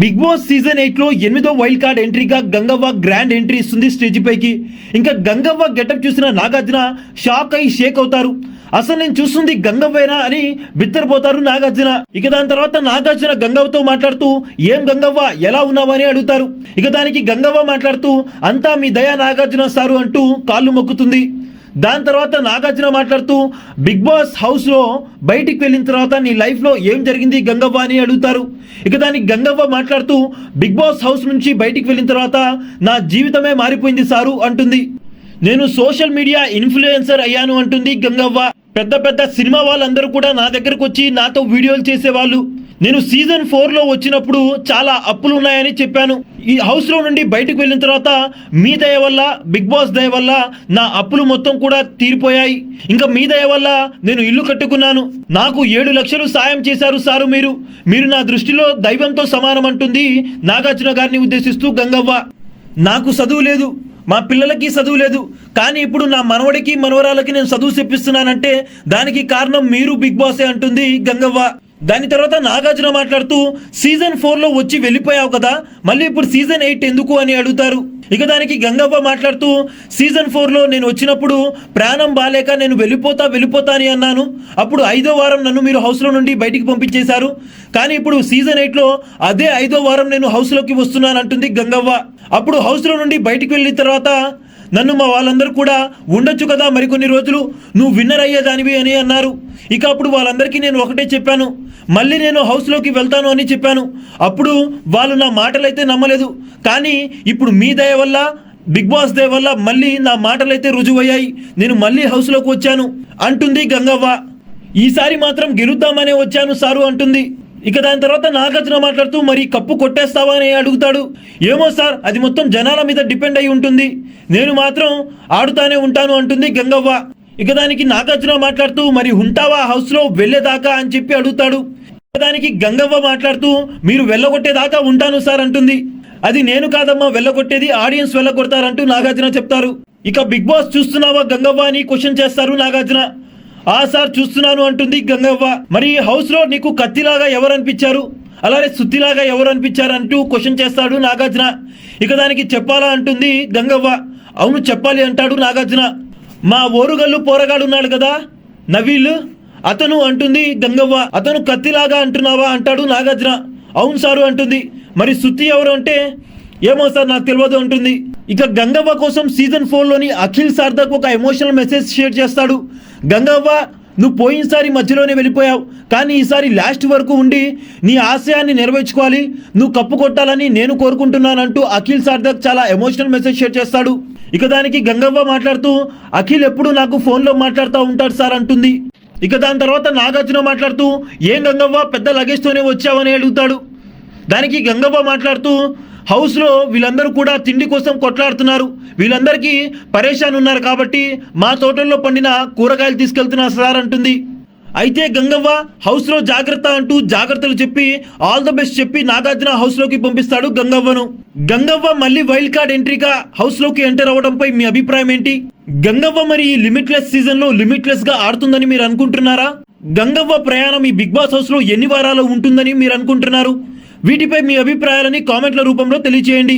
Big boss season ఎయిట్లో ఎనిమిదో wild card ఎంట్రీగా గంగవ్వ గ్రాండ్ ఎంట్రీ ఇస్తుంది స్టేజ్ పైకి. ఇంకా గంగవ్వ గెటప్ చూసిన నాగార్జున షాక్ అయి షేక్ అవుతారు. అసలు నేను చూస్తుంది గంగవ్వేనా అని బిత్తరపోతారు నాగార్జున. ఇక దాని తర్వాత నాగార్జున గంగవ్వతో మాట్లాడుతూ ఏం గంగవ్వ ఎలా ఉన్నావని అడుగుతారు. ఇక దానికి గంగవ్వ మాట్లాడుతూ అంతా మీ దయా నాగార్జున సారు అంటూ కాళ్ళు మొక్కుతుంది. దాని తర్వాత నాగార్జున మాట్లాడుతూ బిగ్ బాస్ హౌస్లో బయటికి వెళ్ళిన తర్వాత నీ లైఫ్లో ఏం జరిగింది? గంగవ్వ అని అడుగుతారు. ఇక దానికి గంగవ్వ మాట్లాడుతూ బిగ్ బాస్ హౌస్ నుంచి బయటికి వెళ్ళిన తర్వాత నా జీవితమే మారిపోయింది సారు అంటుంది. నేను సోషల్ మీడియా ఇన్ఫ్లుయెన్సర్ అయ్యాను అంటుంది గంగవ్వ. పెద్ద పెద్ద సినిమా వాళ్ళందరూ కూడా నా దగ్గరకు వచ్చి నాతో వీడియోలు చేసేవాళ్ళు. నేను సీజన్ ఫోర్లో వచ్చినప్పుడు చాలా అప్పులు ఉన్నాయని చెప్పాను. ఈ హౌస్లో నుండి బయటకు వెళ్ళిన తర్వాత మీ దయ వల్ల బిగ్ బాస్ దయ వల్ల నా అప్పులు మొత్తం కూడా తీరిపోయాయి. ఇంకా మీ దయ వల్ల నేను ఇల్లు కట్టుకున్నాను. నాకు ఏడు లక్షలు సాయం చేశారు సారు మీరు. మీరు నా దృష్టిలో దైవంతో సమానం అంటుంది నాగార్జున గారిని ఉద్దేశిస్తూ గంగవ్వ. నాకు చదువు లేదు. మా పిల్లలకి చదువు లేదు. కానీ ఇప్పుడు నా మనవడికి మనవరాలకి నేను చదువు చెప్పిస్తున్నానంటే దానికి కారణం మీరు బిగ్ బాసే అంటుంది గంగవ్వ. దాని తర్వాత నాగార్జున మాట్లాడుతూ సీజన్ ఫోర్లో వచ్చి వెళ్ళిపోయావు కదా మళ్ళీ ఇప్పుడు సీజన్ ఎయిట్ ఎందుకు అని అడుగుతారు. ఇక దానికి గంగవ్వ మాట్లాడుతూ సీజన్ ఫోర్లో నేను వచ్చినప్పుడు ప్రాణం బాలేక నేను వెళ్ళిపోతా వెళ్ళిపోతా అని అన్నాను. అప్పుడు ఐదో వారం నన్ను మీరు హౌస్లో నుండి బయటికి పంపించేశారు. కానీ ఇప్పుడు సీజన్ ఎయిట్లో అదే ఐదో వారం నేను హౌస్లోకి వస్తున్నాను అంటుంది గంగవ్వ. అప్పుడు హౌస్లో నుండి బయటికి వెళ్ళిన తర్వాత నన్ను మా వాళ్ళందరూ కూడా ఉండొచ్చు కదా మరికొన్ని రోజులు? నువ్వు విన్నర్ అయ్యేదానివి అని అన్నారు. ఇక అప్పుడు వాళ్ళందరికీ నేను ఒకటే చెప్పాను. మళ్ళీ నేను హౌస్లోకి వెళ్తాను అని చెప్పాను. అప్పుడు వాళ్ళు నా మాటలైతే నమ్మలేదు. కానీ ఇప్పుడు మీ దయ వల్ల బిగ్ బాస్ దయ వల్ల మళ్ళీ నా మాటలైతే రుజువయ్యాయి. నేను మళ్ళీ హౌస్లోకి వచ్చాను. అంటుంది గంగవ్వ. ఈసారి మాత్రం గెలుద్దామనే వచ్చాను సారు అంటుంది. ఇక దాని తర్వాత నాగార్జున మాట్లాడుతూ మరి కప్పు కొట్టేస్తావా? అని అడుగుతాడు. ఏమో సార్ అది మొత్తం జనాల మీద డిపెండ్ అయి ఉంటుంది. నేను మాత్రం ఆడుతానే ఉంటాను అంటుంది గంగవ్వ. ఇక దానికి నాగార్జున మాట్లాడుతూ మరి ఉంటావా హౌస్లో వెళ్ళేదాకా? అని చెప్పి అడుగుతాడు. దానికి గంగవ్వ మాట్లాడుతూ మీరు వెళ్ళగొట్టేదాకా ఉంటాను సార్ అంటుంది. అది నేను కాదమ్మా వెళ్ళగొట్టేది ఆడియన్స్ వెళ్ళగొడతారంటూ నాగార్జున చెప్తారు. ఇక బిగ్ బాస్ చూస్తున్నావా గంగవ్వ అని క్వశ్చన్ చేస్తారు నాగార్జున. ఆ సార్ చూస్తున్నాను అంటుంది గంగవ్వ. మరి హౌస్లో నీకు కత్తిలాగా ఎవరు అనిపించారు అలానే సుత్తిలాగా ఎవరు అనిపించారు అంటూ క్వశ్చన్ చేస్తాడు నాగార్జున. ఇక దానికి చెప్పాలా అంటుంది గంగవ్వ. అవును చెప్పాలి అంటాడు నాగార్జున. మా ఓరుగల్లు పోరగాడు ఉన్నాడు కదా నవీల్? అతను అంటుంది గంగవ్వ. అతను కత్తిలాగా అంటున్నావా అంటాడు నాగార్జున. అవును సారు అంటుంది. మరి సుత్తి ఎవరు అంటే? ఏమో సార్ నాకు తెలియదు అంటుంది. ఇక గంగవ్వ కోసం సీజన్ ఫోర్లోని అఖిల్ సార్దక్ ఒక ఎమోషనల్ మెసేజ్ షేర్ చేస్తాడు. గంగవ్వ నువ్వు పోయినసారి మధ్యలోనే వెళ్ళిపోయావు. కానీ ఈసారి లాస్ట్ వరకు ఉండి నీ ఆశయాన్ని నెరవేర్చుకోవాలి. నువ్వు కప్పు కొట్టాలని నేను కోరుకుంటున్నానంటూ అఖిల్ సార్దక్ చాలా ఎమోషనల్ మెసేజ్ షేర్ చేస్తాడు. ఇక దానికి గంగవ్వ మాట్లాడుతూ అఖిల్ ఎప్పుడు నాకు ఫోన్లో మాట్లాడుతూ ఉంటాడు సార్ అంటుంది. ఇక దాని తర్వాత నాగార్జున మాట్లాడుతూ ఏం గంగవ్వ పెద్ద లగేజ్తోనే వచ్చావని అడుగుతాడు. దానికి గంగవ్వ మాట్లాడుతూ హౌస్లో వీళ్ళందరూ కూడా తిండి కోసం కొట్లాడుతున్నారు. వీళ్ళందరికీ పరేషాన్ ఉన్నారు కాబట్టి మా తోటల్లో పండిన కూరగాయలు తీసుకెళ్తున్నా సార్ అంటుంది. అయితే గంగవ్వ హౌస్లో జాగ్రత్త అంటూ జాగ్రత్తలు చెప్పి ఆల్ ద బెస్ట్ చెప్పి నాగార్జున హౌస్లోకి పంపిస్తాడు గంగవ్వను. గంగవ్వ మళ్ళీ వైల్డ్ కార్డ్ ఎంట్రీగా హౌస్లోకి ఎంటర్ అవ్వడంపై మీ అభిప్రాయం ఏంటి? గంగవ్వ మరి ఈ లిమిట్లెస్ సీజన్లో లిమిట్లెస్గా ఆడుతుందని మీరు అనుకుంటున్నారా? గంగవ్వ ప్రయాణం ఈ బిగ్ బాస్ హౌస్లో ఎన్ని వారాలు ఉంటుందని మీరు అనుకుంటున్నారు? వీటిపై మీ అభిప్రాయాలని కామెంట్ల రూపంలో తెలియజేయండి